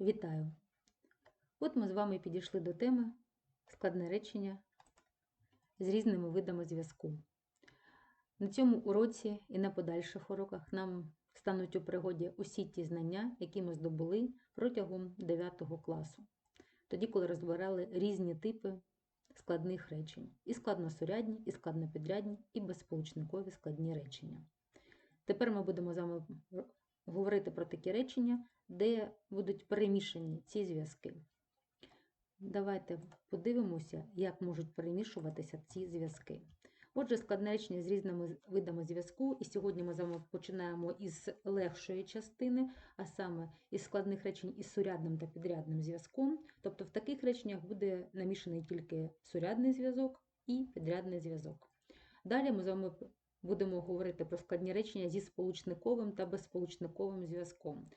Вітаю! От ми з вами підійшли до теми складне речення з різними видами зв'язку. На цьому уроці і на подальших уроках нам стануть у пригоді усі ті знання, які ми здобули протягом 9 класу, тоді, коли розбирали різні типи складних речень: і складносурядні, і складнопідрядні, і безсполучникові складні речення. Тепер ми будемо з вами говорити про такі речення, де будуть перемішані ці зв'язки. Давайте подивимося, як можуть перемішуватися ці зв'язки. Отже, складне речення з різними видами зв'язку, і сьогодні ми з вами починаємо із легшої частини, а саме із складних речень із сурядним та підрядним зв'язком. Тобто в таких реченнях буде намішаний тільки сурядний зв'язок і підрядний зв'язок. Далі ми з вами будемо говорити про складні речення зі сполучниковим та безсполучниковим зв'язком.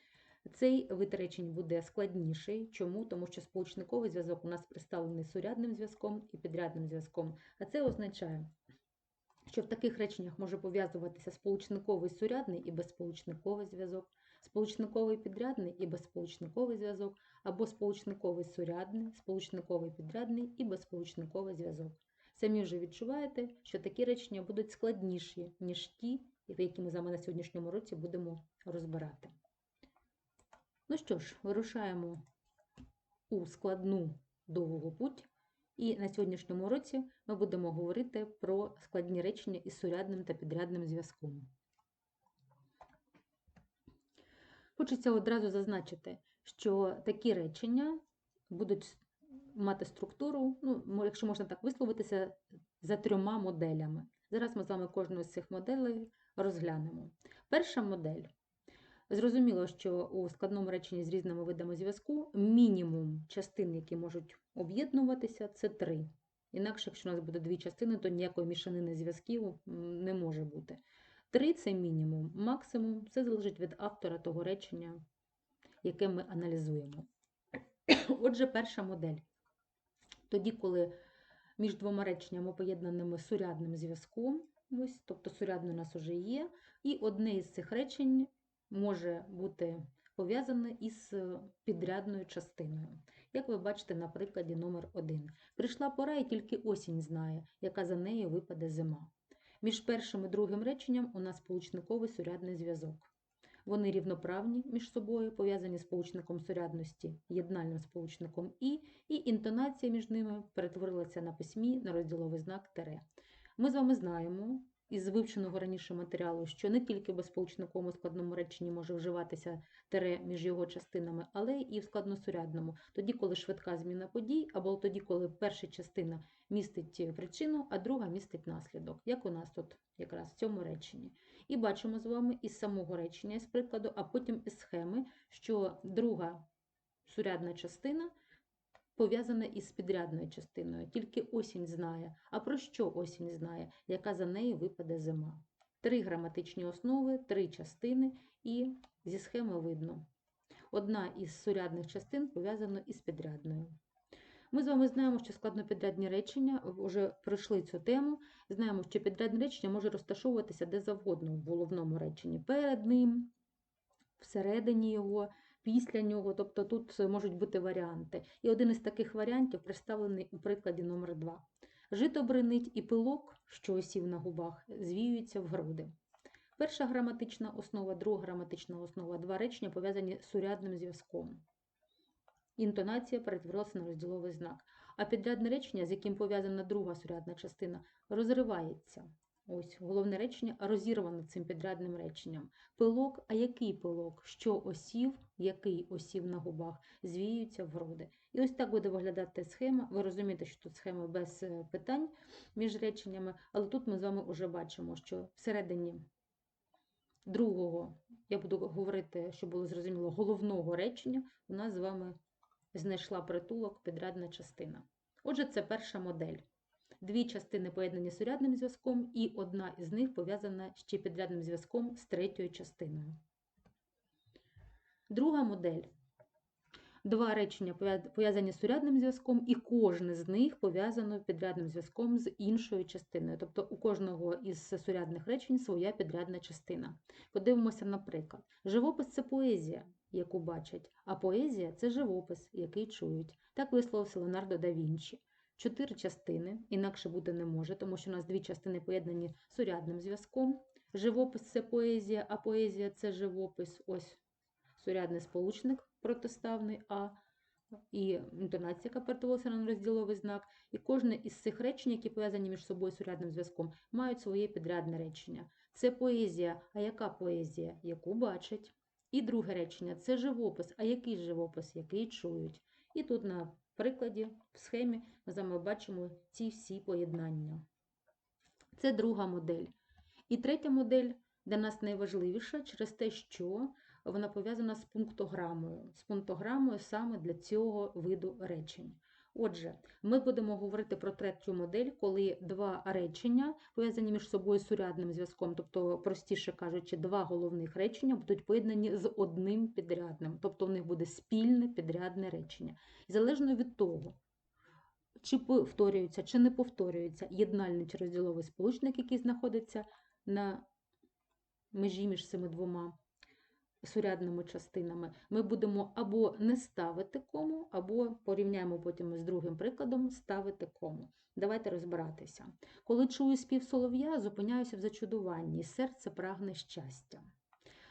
Цей вид речень буде складніший. Чому? Тому що сполучниковий зв'язок у нас представлений сурядним зв'язком і підрядним зв'язком. А це означає, що в таких реченнях може пов'язуватися сполучниковий сурядний і безсполучниковий зв'язок, сполучниковий підрядний і безсполучниковий зв'язок, або сполучниковий сурядний, сполучниковий підрядний і безсполучниковий зв'язок. Самі вже відчуваєте, що такі речення будуть складніші, ніж ті, які ми з вами на сьогоднішньому році будемо розбирати. Ну що ж, вирушаємо у складну довгу путь, і на сьогоднішньому уроці ми будемо говорити про складні речення із сурядним та підрядним зв'язком. Хочеться одразу зазначити, що такі речення будуть мати структуру, ну, якщо можна так висловитися, за трьома моделями. Зараз ми з вами кожну з цих моделей розглянемо. Перша модель. Зрозуміло, що у складному реченні з різними видами зв'язку мінімум частин, які можуть об'єднуватися, це три. Інакше, якщо у нас буде дві частини, то ніякої мішанини зв'язків не може бути. Три це мінімум, максимум це залежить від автора того речення, яке ми аналізуємо. Отже, перша модель. Тоді, коли між двома реченнями поєднаними сурядним зв'язком, ось, тобто сурядне у нас вже є, і одне із цих речень може бути пов'язане із підрядною частиною. Як ви бачите на прикладі номер 1 Прийшла пора і тільки осінь знає, яка за нею випаде зима. Між першим і другим реченням у нас сполучниковий сурядний зв'язок. Вони рівноправні між собою, пов'язані з сполучником сурядності, єднальним сполучником І, і інтонація між ними перетворилася на письмі на розділовий знак тере. Ми з вами знаємо із вивченого раніше матеріалу, що не тільки в безсполучниковому складному реченні може вживатися тере між його частинами, але і в складносурядному, тоді, коли швидка зміна подій, або тоді, коли перша частина містить причину, а друга містить наслідок, як у нас тут якраз в цьому реченні. І бачимо з вами із самого речення, з прикладу, а потім із схеми, що друга сурядна частина пов'язана із підрядною частиною. Тільки осінь знає. А про що осінь знає, яка за нею випаде зима? Три граматичні основи, три частини, і зі схеми видно. Одна із сурядних частин пов'язана із підрядною. Ми з вами знаємо, що складнопідрядні речення вже пройшли цю тему. Знаємо, що підрядне речення може розташовуватися де завгодно в головному реченні. Перед ним, всередині його, після нього, тобто тут можуть бути варіанти. І один із таких варіантів представлений у прикладі номер 2 Жито бренить і пилок, що осів на губах, звіються в груди. Перша граматична основа, друга граматична основа, два речення пов'язані з сурядним зв'язком. Інтонація перетворилася на розділовий знак. А підрядне речення, з яким пов'язана друга сурядна частина, розривається. Ось головне речення розірване цим підрядним реченням. Пилок, а який пилок? Що осів, який осів на губах, звіються в груди. І ось так буде виглядати схема. Ви розумієте, що тут схема без е, питань між реченнями, але тут ми з вами вже бачимо, що всередині другого, я буду говорити, щоб було зрозуміло, головного речення у нас з вами знайшла притулок підрядна частина. Отже, це перша модель. Дві частини поєднані з сурядним зв'язком, і одна із них пов'язана ще підрядним зв'язком з третьою частиною. Друга модель. Два речення пов'язані з сурядним зв'язком, і кожне з них пов'язано підрядним зв'язком з іншою частиною. Тобто у кожного із сурядних речень своя підрядна частина. Подивимося, наприклад, живопис це поезія. яку бачать, а поезія це живопис, який чують. Так висловився Леонардо да Вінчі. Чотири частини, інакше бути не може, тому що у нас дві частини поєднані сурядним зв'язком. Живопис це поезія, а поезія це живопис. Ось сурядний сполучник протиставний А і інтонація, яка перетворилася на розділовий знак. І кожне із цих речень, які пов'язані між собою сурядним зв'язком, мають своє підрядне речення. Це поезія. А яка поезія? Яку бачать. І друге речення це живопис. А який живопис, який чують. І тут на прикладі, в схемі, ми з бачимо ці всі поєднання. Це друга модель. І третя модель для нас найважливіша через те, що вона пов'язана з пунктограмою, з пунктограмою саме для цього виду речень. Отже, ми будемо говорити про третю модель, коли два речення пов'язані між собою сурядним зв'язком, тобто, простіше кажучи, два головних речення будуть поєднані з одним підрядним, тобто в них буде спільне підрядне речення. І залежно від того, чи повторюється, чи не повторюється єднальний чи розділовий сполучник, який знаходиться на межі між цими двома сурядними частинами, ми будемо або не ставити кому, або порівняємо потім з другим прикладом ставити кому. Давайте розбиратися. Коли чую спів солов'я, зупиняюся в зачудуванні, серце прагне щастя.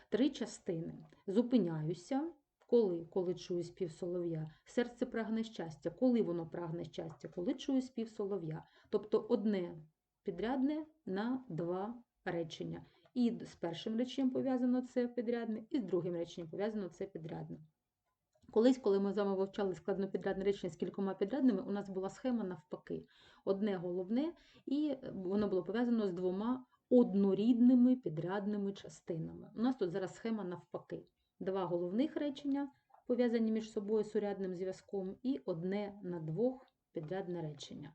Три частини. Зупиняюся. Коли? Коли чую спів солов'я. Серце прагне щастя. Коли воно прагне щастя? Коли чую спів солов'я. Тобто одне підрядне на два речення. І з першим реченням пов'язано це підрядне, і з другим реченням пов'язано це підрядне. Колись, коли ми з вами вивчали складнопідрядне речення з кількома підрядними, у нас була схема навпаки. Одне головне, і воно було пов'язано з двома однорідними підрядними частинами. У нас тут зараз схема навпаки. Два головних речення, пов'язані між собою сурядним зв'язком, і одне на двох підрядне речення.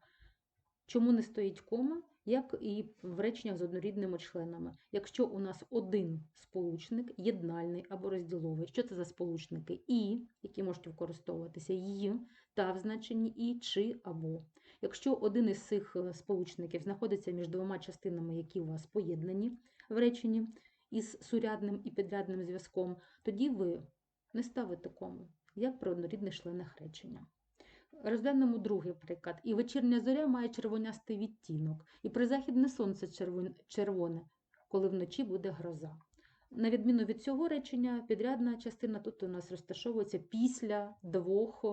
Чому не стоїть кома? Як і в реченнях з однорідними членами. Якщо у нас один сполучник, єднальний або розділовий, що це за сполучники? І, які можуть використовуватися, «й», та в значенні і, чи або. Якщо один із цих е, сполучників знаходиться між двома частинами, які у вас поєднані в реченні із сурядним і підрядним зв'язком, тоді ви не ставите кому, як при однорідних членах речення. Розглянемо другий приклад. І вечірня зоря має червонястий відтінок, і призахідне сонце червоне, коли вночі буде гроза. На відміну від цього речення, підрядна частина тут у нас розташовується після двох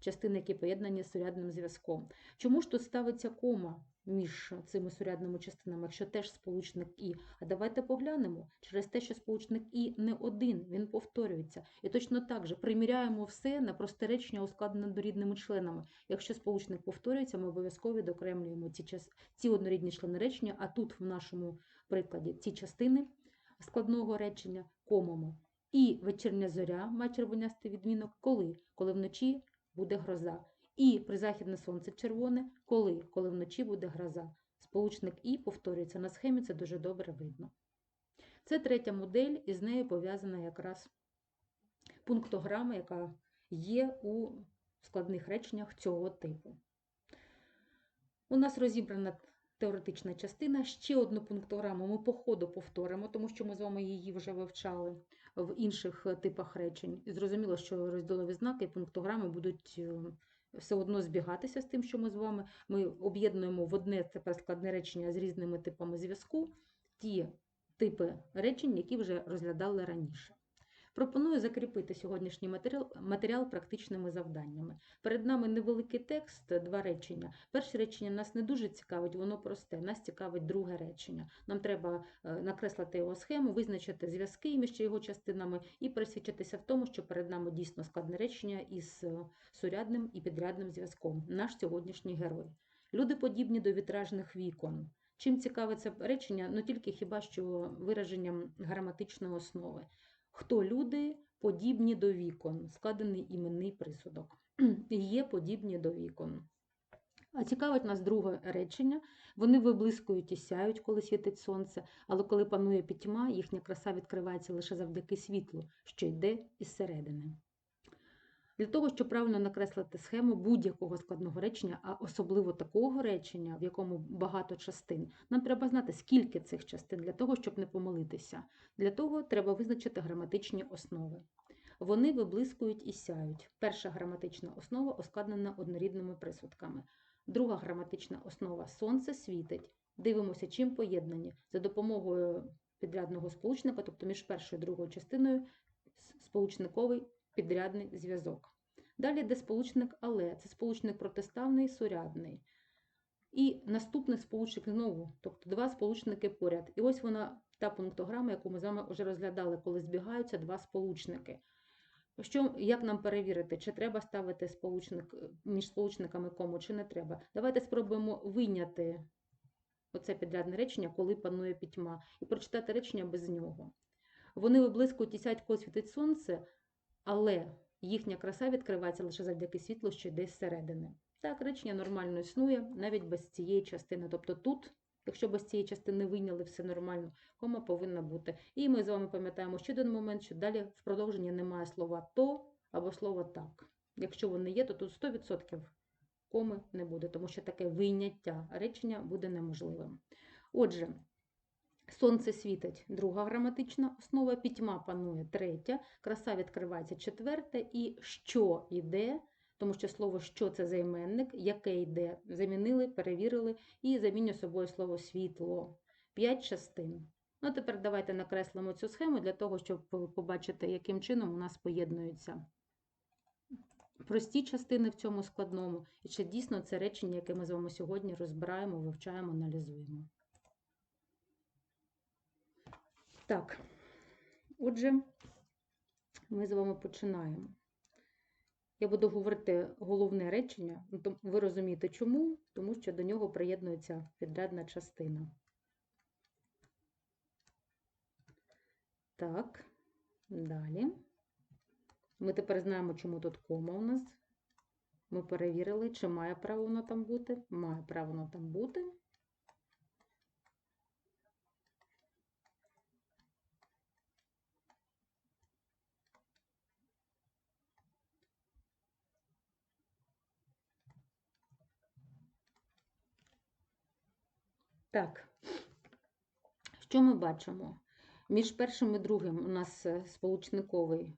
частин, які поєднані з сурядним зв'язком. Чому ж тут ставиться кома між цими сурядними частинами, якщо теж сполучник І? А давайте поглянемо через те, що сполучник І не один, він повторюється. І точно так же приміряємо все на просте речення, ускладнене дорідними членами. Якщо сполучник повторюється, ми обов'язково відокремлюємо ці, час... ці однорідні члени речення, а тут в нашому прикладі ці частини складного речення комимо. І вечірня зоря має червонястий відмінок, коли? Коли вночі буде гроза. І призахідне сонце червоне, коли? Коли вночі буде гроза. Сполучник І повторюється на схемі, це дуже добре видно. Це третя модель, і з нею пов'язана якраз пунктограма, яка є у складних реченнях цього типу. У нас розібрана теоретична частина. Ще одну пунктограму ми по ходу повторимо, тому що ми з вами її вже вивчали в інших типах речень. І зрозуміло, що розділові знаки і пунктограми будуть е, все одно збігатися з тим, що ми з вами ми об'єднуємо в одне тепер складне речення з різними типами зв'язку, ті типи речень, які вже розглядали раніше. Пропоную закріпити сьогоднішній матеріал матеріал практичними завданнями. Перед нами невеликий текст, два речення. Перше речення нас не дуже цікавить, воно просте. Нас цікавить друге речення. Нам треба е, накреслити його схему, визначити зв'язки між його частинами і пересвідчитися в тому, що перед нами дійсно складне речення із е, сурядним і підрядним зв'язком. Наш сьогоднішній герой. Люди подібні до вітражних вікон. Чим цікаве це речення, ну тільки хіба що вираженням граматичної основи. Хто люди подібні до вікон, складений іменний присудок. Є подібні до вікон. А цікавить нас друге речення. Вони виблискують і сяють, коли світить сонце, але коли панує пітьма, їхня краса відкривається лише завдяки світлу, що йде із середини. Для того, щоб правильно накреслити схему будь-якого складного речення, а особливо такого речення, в якому багато частин, нам треба знати, скільки цих частин для того, щоб не помилитися. Для того треба визначити граматичні основи. Вони виблискують і сяють. Перша граматична основа ускладнена однорідними присудками. Друга граматична основа сонце світить. Дивимося, чим поєднані за допомогою підрядного сполучника, тобто між першою і другою частиною сполучниковий підрядний зв'язок. Далі йде сполучник але, це сполучник протиставний, сурядний. І наступний сполучник знову, тобто два сполучники поряд. І ось вона та пунктограма, яку ми з вами вже розглядали, коли збігаються два сполучники. Що, як нам перевірити, чи треба ставити сполучник е, між сполучниками кому, чи не треба? Давайте спробуємо вийняти оце підрядне речення, коли панує пітьма, і прочитати речення без нього. Вони виблискують і сядь, світить сонце, але їхня краса відкривається лише завдяки світлу, що йде зсередини. Так, речення нормально існує навіть без цієї частини. Тобто тут, якщо без цієї частини вийняли все нормально, кома повинна бути. І ми з вами пам'ятаємо ще один момент, що далі в продовженні немає слова то або слова так. Якщо вони є, то тут 100% коми не буде, тому що таке вийняття речення буде неможливим. Отже, сонце світить. Друга граматична основа, пітьма панує. Третя, краса відкривається. Четверта, і що йде, тому що слово що це займенник, яке йде, замінили, перевірили і замінює собою слово світло. П'ять частин. Ну, тепер давайте накреслимо цю схему для того, щоб по- побачити, яким чином у нас поєднуються прості частини в цьому складному, і чи дійсно це речення, яке ми з вами сьогодні розбираємо, вивчаємо, аналізуємо. Так, отже, ми з вами починаємо. Я буду говорити головне речення, ну, ви розумієте чому? Тому що до нього приєднується підрядна частина. Так, далі. Ми тепер знаємо, чому тут кома у нас. Ми перевірили, чи має право воно там бути. Має право воно там бути. Так, що ми бачимо? Між першим і другим у нас е, сполучниковий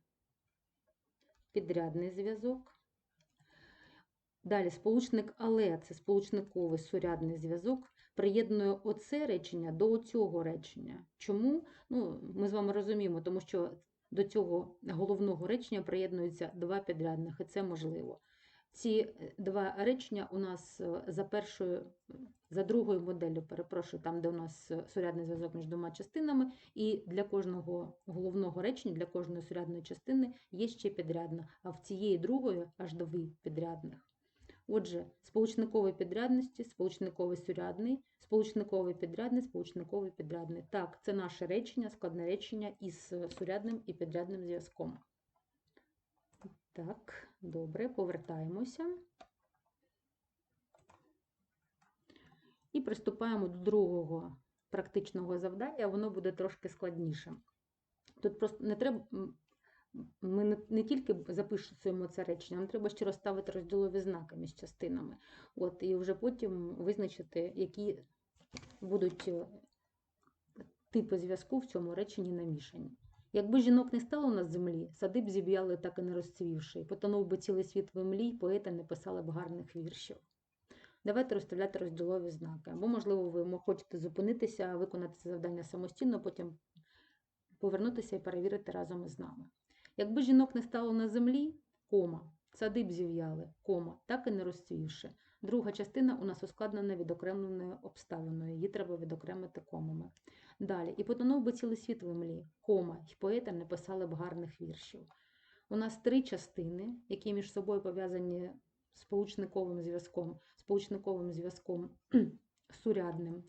підрядний зв'язок. Далі сполучник але це сполучниковий сурядний зв'язок приєднує оце речення до цього речення. Чому? Ну, ми з вами розуміємо, тому що до цього головного речення приєднуються два підрядних, і це можливо. Ці е, два речення у нас е, за першою, за другою моделлю, перепрошую, там, де у нас е, сурядний зв'язок між двома частинами, і для кожного головного речення, для кожної сурядної частини є ще підрядна, а в цієї другої аж дві підрядних. Отже, сполучниковий підрядності, сполучниковий сурядний, сполучниковий підрядний, сполучниковий підрядний. Так, це наше речення, складне речення із е, сурядним і підрядним зв'язком. Так, добре, повертаємося. І приступаємо до другого практичного завдання, воно буде трошки складніше. Тут просто не треба, ми не, не тільки запишемо це речення, нам треба ще розставити розділові знаки між частинами. От, і вже потім визначити, які будуть е, типи зв'язку в цьому реченні намішані. Якби жінок не стало на землі, сади б зіб'яли так і не розцвівши, потонув би цілий світ в імлі, поети не писали б гарних віршів. Давайте розставляти розділові знаки. Або, можливо, ви хочете зупинитися, виконати це завдання самостійно, потім повернутися і перевірити разом із нами. Якби жінок не стало на землі, кома, сади б зів'яли, кома, так і не розцвівши. Друга частина у нас ускладнена відокремленою обставиною, її треба відокремити комами. Далі, і потонув би цілий світ в імлі, кома, й поети не писали б гарних віршів. У нас три частини, які між собою пов'язані сполучниковим зв'язком, сполучниковим зв'язком сурядним.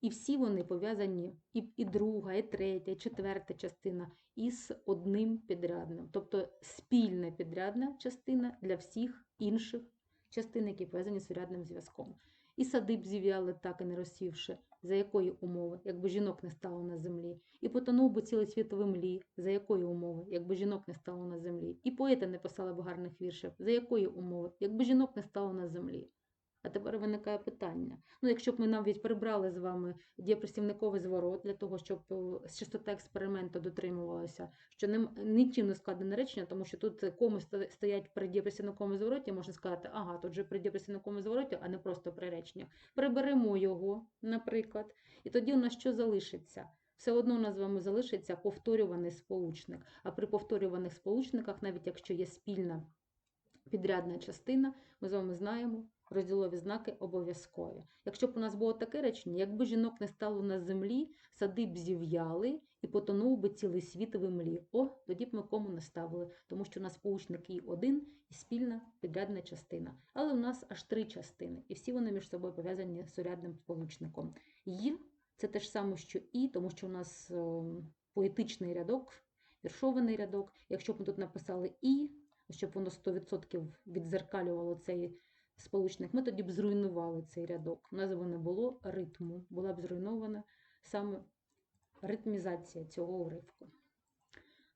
І всі вони пов'язані, і, і друга, і третя, і четверта частина із одним підрядним. Тобто спільна підрядна частина для всіх інших частин, які пов'язані з сурядним зв'язком. І сади б зів'яли так і не розсівши, за якої умови, якби жінок не стало на землі, і потонув би цілий світ в млі, за якої умови, якби жінок не стало на землі, і поети не писали б гарних віршів, за якої умови, якби жінок не стало на землі. А тепер виникає питання. Ну, якщо б ми навіть прибрали з вами дієприслівниковий зворот для того, щоб е, частота експерименту дотримувалася, що ним нічим не складене речення, тому що тут коми стоять при дієприслівниковому звороті, можна сказати, ага, тут же при дієприслівниковому звороті, а не просто при реченнях. Приберемо його, наприклад, і тоді у нас що залишиться? Все одно у нас з вами залишиться повторюваний сполучник. А при повторюваних сполучниках, навіть якщо є спільна підрядна частина, ми з вами знаємо, розділові знаки обов'язкові. Якщо б у нас було таке речення, якби жінок не стало на землі, сади б зів'яли і потонув би цілий світ в імлі. О, тоді б ми кому не ставили, тому що у нас сполучник і один і спільна підрядна частина. Але у нас аж три частини, і всі вони між собою пов'язані з урядним сполучником. «Й» – це те ж саме, що і, тому що у нас е, поетичний рядок, віршований рядок. Якщо б ми тут написали і, щоб воно 100% відзеркалювало цей сполучник, ми тоді б зруйнували цей рядок. У нас би не було ритму, була б зруйнована саме ритмізація цього уривку.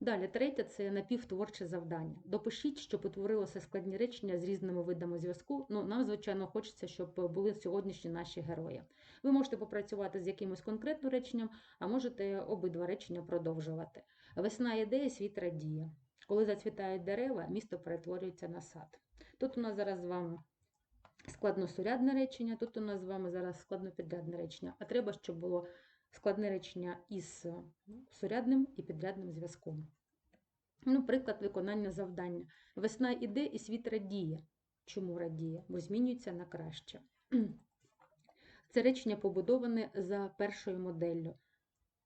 Далі, третє це напівтворче завдання. Допишіть, щоб утворилося складні речення з різними видами зв'язку. Ну, нам, звичайно, хочеться, щоб були сьогоднішні наші герої. Ви можете попрацювати з якимось конкретним реченням, а можете обидва речення продовжувати. Весна ідея, світ радіє. Коли зацвітають дерева, місто перетворюється на сад. Тут у нас зараз з вами складносурядне речення, тут у нас з вами зараз складнопідрядне речення, а треба, щоб було складне речення із ну, сурядним і підрядним зв'язком. Ну, приклад виконання завдання. Весна іде і світ радіє. Чому радіє? Бо змінюється на краще. Це речення побудоване за першою моделлю.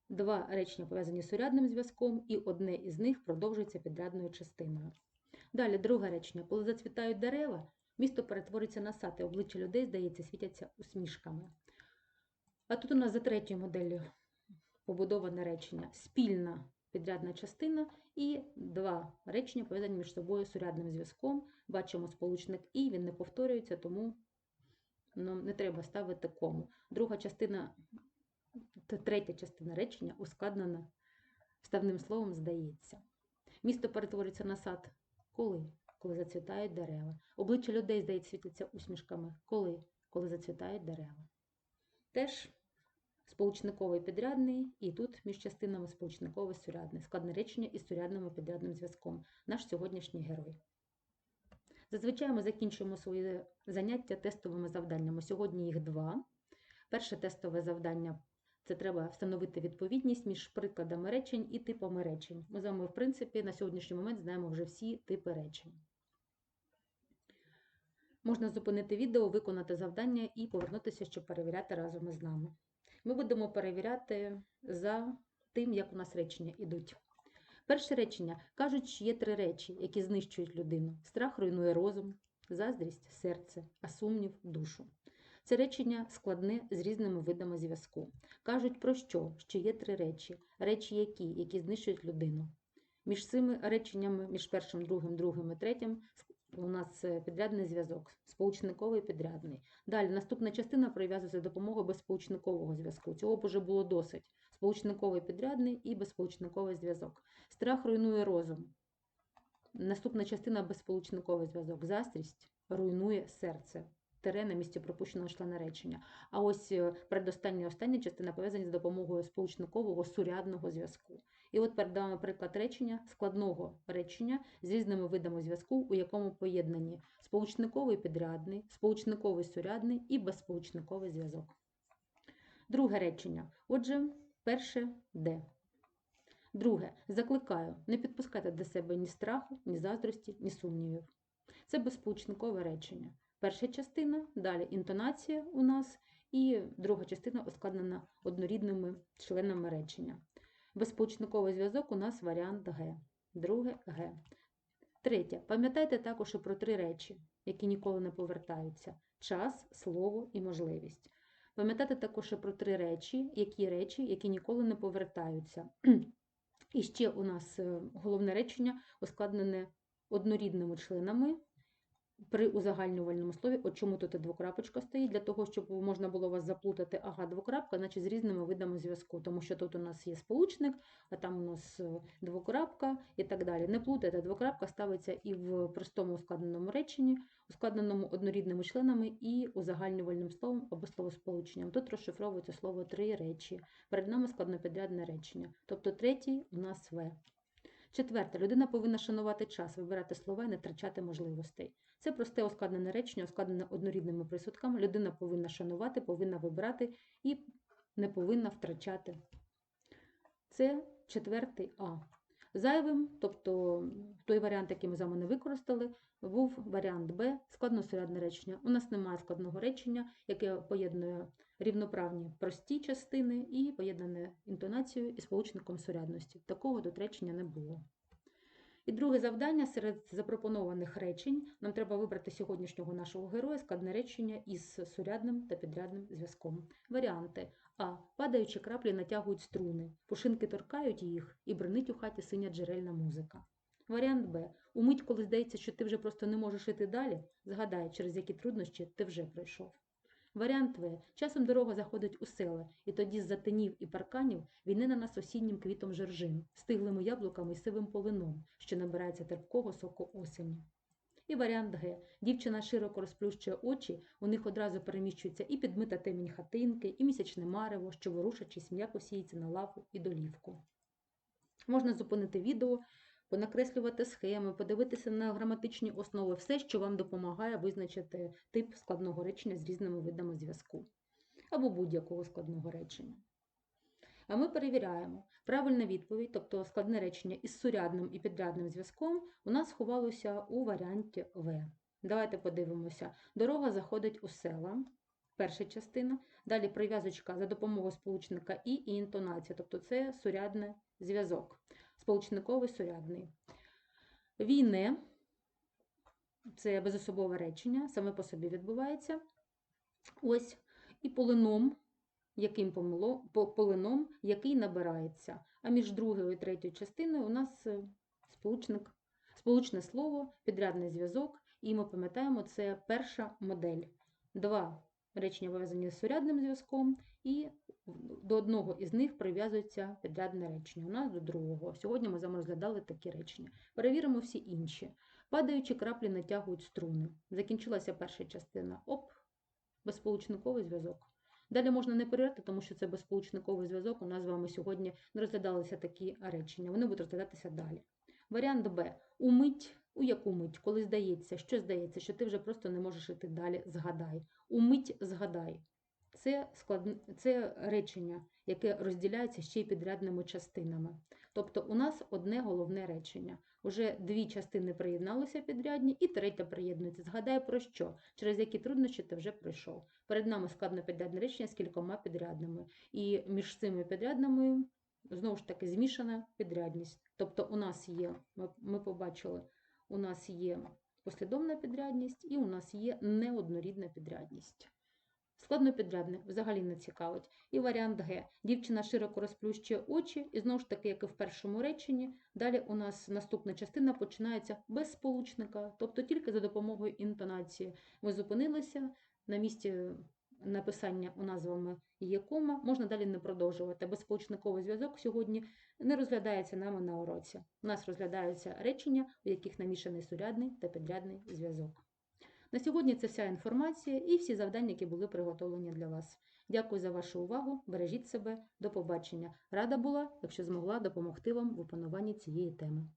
Два речення пов'язані з сурядним зв'язком, і одне із них продовжується підрядною частиною. Далі, друге речення. Коли зацвітають дерева, місто перетвориться на сад, і обличчя людей, здається, світяться усмішками. А тут у нас за третьою моделлю побудоване речення спільна підрядна частина і два речення пов'язані між собою сурядним зв'язком. Бачимо сполучник і, він не повторюється, тому ну, не треба ставити кому. Друга частина, третя частина речення ускладнена вставним словом здається. Місто перетвориться на сад. Коли? Коли зацвітають дерева. Обличчя людей, здається, світиться усмішками. Коли? Коли зацвітають дерева. Теж сполучниковий підрядний, і тут між частинами сполучниковий сурядний. Складне речення із сурядним і підрядним зв'язком. Наш сьогоднішній герой. Зазвичай ми закінчуємо свої заняття тестовими завданнями. Сьогодні їх два. Перше тестове завдання це треба встановити відповідність між прикладами речень і типами речень. Ми з вами, в принципі, на сьогоднішній момент знаємо вже всі типи речень. Можна зупинити відео, виконати завдання і повернутися, щоб перевіряти разом із нами. Ми будемо перевіряти за тим, як у нас речення йдуть. Перше речення кажуть, що є три речі, які знищують людину: страх руйнує розум, заздрість серце, а сумнів душу. Це речення складне з різними видами зв'язку. Кажуть про що? Що є три речі. Речі які, які знищують людину. Між цими реченнями, між першим, другим, другим і третім, у нас е, підрядний зв'язок, сполучниковий підрядний. Далі наступна частина прив'язується допомогою безсполучникового зв'язку. Цього б уже було досить. Сполучниковий підрядний і безсполучниковий зв'язок. Страх руйнує розум. Наступна частина безсполучниковий зв'язок. Застрість руйнує серце. Тере на місці пропущеного члена речення. А ось е, передостання остання частина пов'язані з допомогою сполучникового сурядного зв'язку. І от перед вами приклад речення, складного речення з різними видами зв'язку, у якому поєднані сполучниковий підрядний, сполучниковий сурядний і безсполучниковий зв'язок. Друге речення. Отже, перше Д. Друге. Закликаю, не підпускайте до себе ні страху, ні заздрості, ні сумнівів. Це безсполучникове речення. Перша частина, далі інтонація у нас, і друга частина ускладнена однорідними членами речення. Безсполучниковий зв'язок у нас варіант Г. Друге Г. Третє. Пам'ятайте також і про три речі, які ніколи не повертаються: час, слово і можливість. Пам'ятайте також і про три речі, які речі, які ніколи не повертаються. І ще у нас е, головне речення ускладнене однорідними членами при узагальнювальному слові, от чому тут двокрапочка стоїть, для того, щоб можна було вас заплутати, ага, двокрапка, значить з різними видами зв'язку, тому що тут у нас є сполучник, а там у нас е, двокрапка і так далі. Не плутайте, двокрапка ставиться і в простому ускладненому реченні, ускладненому однорідними членами і узагальнювальним словом або словосполученням. Тут розшифровується слово три речі. Перед нами складнопідрядне речення, тобто третій у нас В. Четверте, людина повинна шанувати час, вибирати слова і не втрачати можливостей. Це просте ускладнене речення, ускладнене однорідними присудками. Людина повинна шанувати, повинна вибирати і не повинна втрачати. Це четвертий А. Зайвим, тобто той варіант, який ми з вами не використали, був варіант Б складносурядне речення. У нас немає складного речення, яке поєднує рівноправні прості частини і поєднане інтонацією і сполучником сурядності. Такого тут речення не було. І друге завдання серед запропонованих речень нам треба вибрати сьогоднішнього нашого героя складне речення із сурядним та підрядним зв'язком. Варіанти А. Падаючі краплі натягують струни, пушинки торкають їх і бренить у хаті синя джерельна музика. Варіант Б. Умить, коли здається, що ти вже просто не можеш іти далі, згадай, через які труднощі ти вже пройшов. Варіант В. Часом дорога заходить у села, і тоді з-за тинів і парканів війни на осіннім квітом жержин, стиглими яблуками і сивим полином, що набирається терпкого соку осені. І варіант Г. Дівчина широко розплющує очі, у них одразу переміщується і підмита темінь хатинки, і місячне марево, що ворушачись м'яко сіється на лаву і долівку. Можна зупинити відео, понакреслювати схеми, подивитися на граматичні основи, все, що вам допомагає визначити тип складного речення з різними видами зв'язку або будь-якого складного речення. А ми перевіряємо. Правильна відповідь, тобто складне речення із сурядним і підрядним зв'язком, у нас сховалося у варіанті В. Давайте подивимося. Дорога заходить у села. Перша частина. Далі прив'язочка за допомогою сполучника і, і інтонація, тобто це сурядний зв'язок. Сполучниковий сурядний. Війне це безособове речення, саме по собі відбувається. Ось. І полином, яким помило, по- полином, який набирається. А між другою і третьою частиною у нас е, сполучник, сполучне слово, підрядний зв'язок, і ми пам'ятаємо, це перша модель. Два речення пов'язані з сурядним зв'язком, і до одного із них прив'язується підрядне речення. У нас до другого. Сьогодні ми з вами розглядали такі речення. Перевіримо всі інші. Падаючі краплі натягують струни. Закінчилася перша частина. Оп, безсполучниковий зв'язок. Далі можна не перевіряти, тому що це безсполучниковий зв'язок. У нас з вами сьогодні не розглядалися такі речення. Вони будуть розглядатися далі. Варіант Б. Умить, у яку мить, коли здається, що здається, що ти вже просто не можеш іти далі, згадай. Умить згадай. Це, склад... це речення, яке розділяється ще й підрядними частинами. Тобто у нас одне головне речення. Уже дві частини приєдналися підрядні, і третя приєднується. Згадай про що, через які труднощі ти вже пройшов. Перед нами складно підрядне речення з кількома підрядними. І між цими підрядними знову ж таки змішана підрядність. Тобто у нас є, ми, ми побачили, у нас є послідовна підрядність і у нас є неоднорідна підрядність. Складнопідрядне взагалі не цікавить. І варіант Г. Дівчина широко розплющує очі, і знову ж таки, як і в першому реченні, далі у нас наступна частина починається без сполучника, тобто тільки за допомогою інтонації. Ми зупинилися на місці написання у з є кома, можна далі не продовжувати. Безсполучниковий зв'язок сьогодні не розглядається нами на уроці. У нас розглядаються речення, у яких намішаний сурядний та підрядний зв'язок. На сьогодні це вся інформація і всі завдання, які були приготовлені для вас. Дякую за вашу увагу. Бережіть себе. До побачення. Рада була, якщо змогла допомогти вам в опануванні цієї теми.